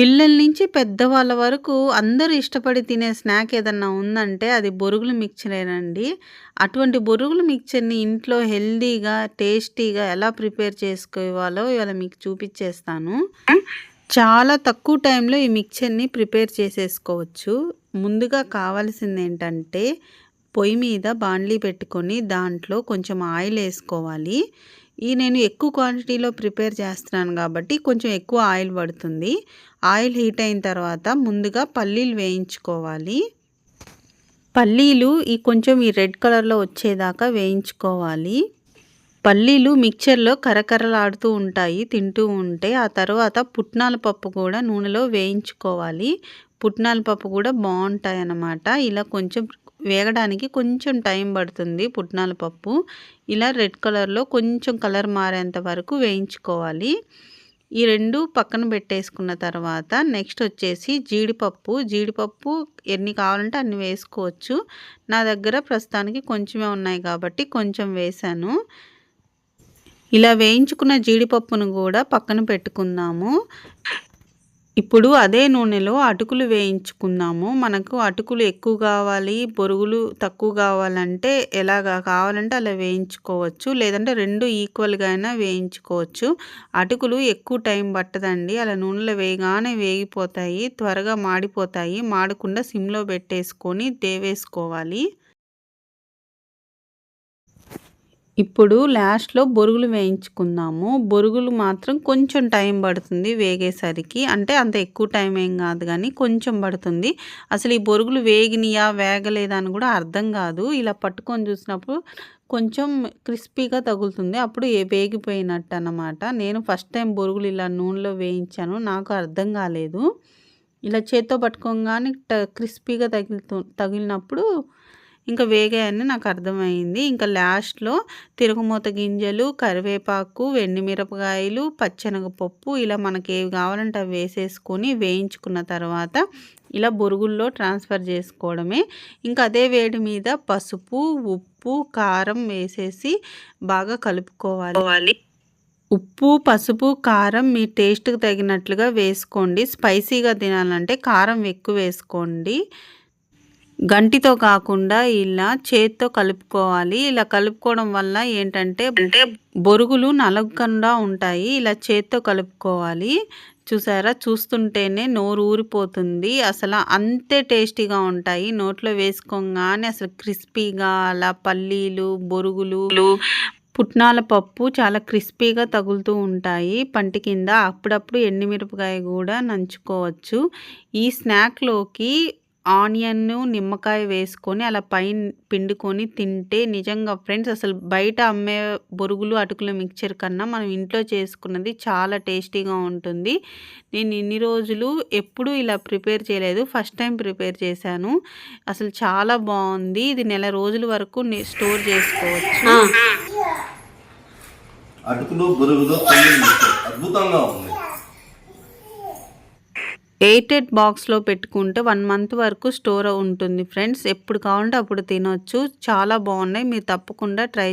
పిల్లల నుంచి పెద్దవాళ్ళ వరకు అందరూ ఇష్టపడి తినే స్నాక్ ఏదన్నా ఉందంటే అది బొరుగులు మిక్చరేనండి. అటువంటి బొరుగులు మిక్చర్‌ని ఇంట్లో హెల్తీగా, టేస్టీగా ఎలా ప్రిపేర్ చేసుకోవాలో ఇవాళ మీకు చూపించేస్తాను చాలా తక్కువ టైంలో ఈ మిక్చర్‌ని ప్రిపేర్ చేసేసుకోవచ్చు. ముందుగా కావాల్సిందేంటంటే పొయ్యి మీద బాండ్లీ పెట్టుకొని దాంట్లో కొంచెం ఆయిల్ వేసుకోవాలి ఈ నేను ఎక్కువ క్వాంటిటీలో ప్రిపేర్ చేస్తున్నాను కాబట్టి కొంచెం ఎక్కువ ఆయిల్ పడుతుంది. ఆయిల్ హీట్ అయిన తర్వాత ముందుగా పల్లీలు వేయించుకోవాలి. పల్లీలు ఈ కొంచెం ఈ రెడ్ కలర్‌లో వచ్చేదాకా వేయించుకోవాలి. పల్లీలు మిక్చర్‌లో కరకరలాడుతూ ఉంటాయి తింటూ ఉంటే. ఆ తర్వాత పుట్నాల పప్పు కూడా నూనెలో వేయించుకోవాలి. పుట్నాల పప్పు కూడా బాగుంటాయి అన్నమాట ఇలా కొంచెం వేగడానికి కొంచెం టైం పడుతుంది పుట్నాల పప్పు. ఇలా రెడ్ కలర్‌లో కొంచెం కలర్ మారేంత వరకు వేయించుకోవాలి. ఈ రెండు పక్కన పెట్టేసుకున్న తర్వాత నెక్స్ట్ వచ్చేసి జీడిపప్పు. జీడిపప్పు ఎన్ని కావాలంటే అన్ని వేసుకోవచ్చు. నా దగ్గర ప్రస్తుతానికి కొంచెమే ఉన్నాయి కాబట్టి కొంచెం వేశాను. ఇలా వేయించుకున్న జీడిపప్పును కూడా పక్కన పెట్టుకుందాము. ఇప్పుడు అదే నూనెలో అటుకులు వేయించుకుందాము. మనకు అటుకులు ఎక్కువ కావాలి, బొరుగులు తక్కువ కావాలంటే ఎలాగా కావాలంటే అలా వేయించుకోవచ్చు. లేదంటే రెండు ఈక్వల్‌గా అయినా వేయించుకోవచ్చు. అటుకులు ఎక్కువ టైం పట్టదండి. అలా నూనెలో వేయగానే వేగిపోతాయి. త్వరగా మాడిపోతాయి. మాడకుండా సిమ్‌లో పెట్టేసుకొని దేవేసుకోవాలి. ఇప్పుడు లాస్ట్‌లో బొరుగులు వేయించుకుందాము. బొరుగులు మాత్రం కొంచెం టైం పడుతుంది వేగేసరికి. అంటే అంత ఎక్కువ టైం ఏం కాదు కానీ కొంచెం పడుతుంది. అసలు ఈ బొరుగులు వేగినయా? వేగలేదా? అని కూడా అర్థం కాదు. ఇలా పట్టుకొని చూసినప్పుడు కొంచెం క్రిస్పీగా తగులుతుంది. అప్పుడు వేగిపోయినట్టు అన్నమాట. నేను ఫస్ట్ టైం బొరుగులు ఇలా నూనెలో వేయించాను. నాకు అర్థం కాలేదు. ఇలా చేత్తో పట్టుకోగానే ట క్రిస్పీగా తగులుతు తగిలినప్పుడు ఇంకా వేగాయని నాకు అర్థమైంది. ఇంకా లాస్ట్‌లో తిరుగుమూత గింజలు, కరివేపాకు, వెండిమిరపకాయలు పచ్చెనగపప్పు ఇలా మనకి ఏవి కావాలంటే అవి వేసేసుకొని వేయించుకున్న తర్వాత ఇలా బొరుగుల్లో ట్రాన్స్‌ఫర్ చేసుకోవడమే. ఇంకా అదే వేడి మీద పసుపు, ఉప్పు, కారం వేసేసి బాగా కలుపుకోవాలి. ఉప్పు, పసుపు, కారం మీ టేస్ట్‌కి తగినట్లుగా వేసుకోండి. స్పైసీగా తినాలంటే కారం ఎక్కువ వేసుకోండి. గంటితో కాకుండా ఇలా చేత్తో కలుపుకోవాలి. ఇలా కలుపుకోవడం వల్ల ఏంటంటే అంటే బొరుగులు నలగకుండా ఉంటాయి. ఇలా చేత్తో కలుపుకోవాలి. చూసారా? చూస్తుంటేనే నోరు ఊరిపోతుంది. అసల అంతే టేస్టీగా ఉంటాయి. నోట్లో వేసుకోంగానే అసలు క్రిస్పీగా అలా పల్లీలు, బొరుగులు, పుట్నాల పప్పు చాలా క్రిస్పీగా తగులుతూ ఉంటాయి పంటి కింద. అప్పుడప్పుడు ఎండుమిరపకాయ కూడా నంచుకోవచ్చు. ఈ స్నాక్‌లోకి ఆనియన్ను, నిమ్మకాయ వేసుకొని అలా పైన పిండుకొని తింటే నిజంగా ఫ్రెండ్స్ అసలు బయట అమ్మే బొరుగులు, అటుకుల మిక్చర్ కన్నా మనం ఇంట్లో చేసుకున్నది చాలా టేస్టీగా ఉంటుంది. నేను ఇన్ని రోజులు ఎప్పుడూ ఇలా ప్రిపేర్ చేయలేదు. ఫస్ట్ టైం ప్రిపేర్ చేశాను. అసలు చాలా బాగుంది ఇది నెల రోజుల వరకు స్టోర్ చేసుకోవచ్చు. అటుకులు బొరుగులు అద్భుతంగా ఉంది ఎయిటెడ్ బాక్స్‌లో పెట్టుకుంటే వన్ మంత్ వరకు స్టోర్ ఉంటుంది ఫ్రెండ్స్. ఎప్పుడు కావాలంటే అప్పుడు తినొచ్చు. చాలా బాగున్నాయి మీరు తప్పకుండా ట్రై